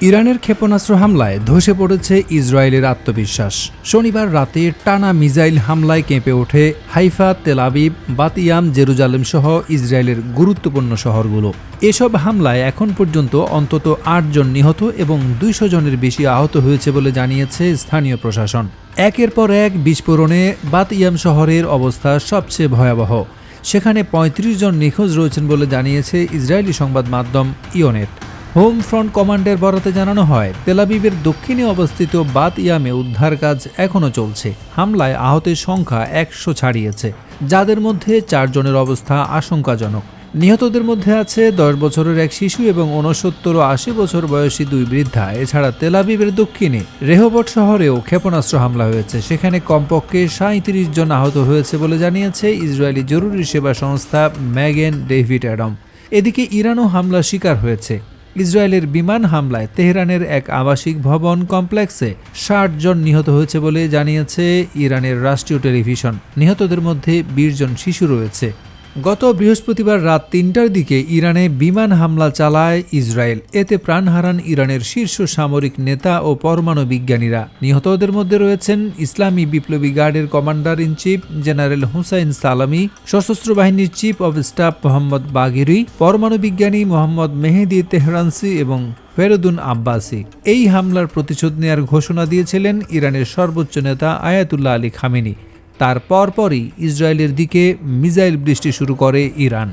ইরানের ক্ষেপণাস্ত্র হামলায় ধসে পড়েছে ইসরায়েলের আত্মবিশ্বাস। শনিবার রাতে টানা মিসাইল হামলায় কেঁপে ওঠে হাইফা তেলাবিব বাতিয়াম, জেরুজালেম সহ ইসরায়েলের গুরুত্বপূর্ণ শহরগুলো। এসব হামলায় এখন পর্যন্ত অন্তত আটজন নিহত এবং দুইশো জনের বেশি আহত হয়েছে বলে জানিয়েছে স্থানীয় প্রশাসন। একের পর এক বিস্ফোরণে বাতিয়াম শহরের অবস্থা সবচেয়ে ভয়াবহ। সেখানে ৩৫ জন নিখোঁজ রয়েছেন বলে জানিয়েছে ইসরায়েলি সংবাদ মাধ্যম ইওনেট। হোম ফ্রন্ট কমান্ডের বরাতে জানানো হয় তেলাবিবের দক্ষিণে অবস্থিত বাত ইয়ামে উদ্ধার কাজ এখনও চলছে। হামলায় আহতের সংখ্যা একশো ছাড়িয়েছে। যাদের মধ্যে চারজনের অবস্থা আশঙ্কাজনক। নিহতদের মধ্যে আছে দশ বছরের এক শিশু এবং ঊনসত্তর ও আশি বছর বয়সী দুই বৃদ্ধা। এছাড়া তেলাবিবের দক্ষিণে রেহবট শহরেও ক্ষেপণাস্ত্র হামলা হয়েছে। সেখানে কমপক্ষে সাঁত্রিশ জন আহত হয়েছে বলে জানিয়েছে ইসরায়েলি জরুরি সেবা সংস্থা ম্যাগেন ডেভিড অ্যাডম। এদিকে ইরানও হামলা শিকার হয়েছে। ইসরায়েলের বিমান হামলায় তেহরানের এক আবাসিক ভবন কমপ্লেক্সে ষাট জন নিহত হয়েছে বলে জানিয়েছে ইরানের রাষ্ট্রীয় টেলিভিশন। নিহতদের মধ্যে বিশ জন শিশু রয়েছে। গত বৃহস্পতিবার রাত তিনটার দিকে ইরানে বিমান হামলা চালায় ইসরায়েল। এতে প্রাণ হারান ইরানের শীর্ষ সামরিক নেতা ও পরমাণু বিজ্ঞানীরা। নিহতদের মধ্যে রয়েছেন ইসলামী বিপ্লবী গার্ডের commander in chief general Hossein Salami, সশস্ত্র বাহিনীর chief of staff Mohammad Bagheri, পরমাণু বিজ্ঞানী মোহাম্মদ মেহেদি তেহরানসি এবং ফেরুদুন আব্বাসি। এই হামলার প্রতিশোধ নেয়ার ঘোষণা দিয়েছিলেন ইরানের সর্বোচ্চ নেতা আয়াতুল্লাহ আলী খামেনি। তার পরপরই ইসরায়েলের দিকে মিজাইল বৃষ্টি শুরু করে ইরান।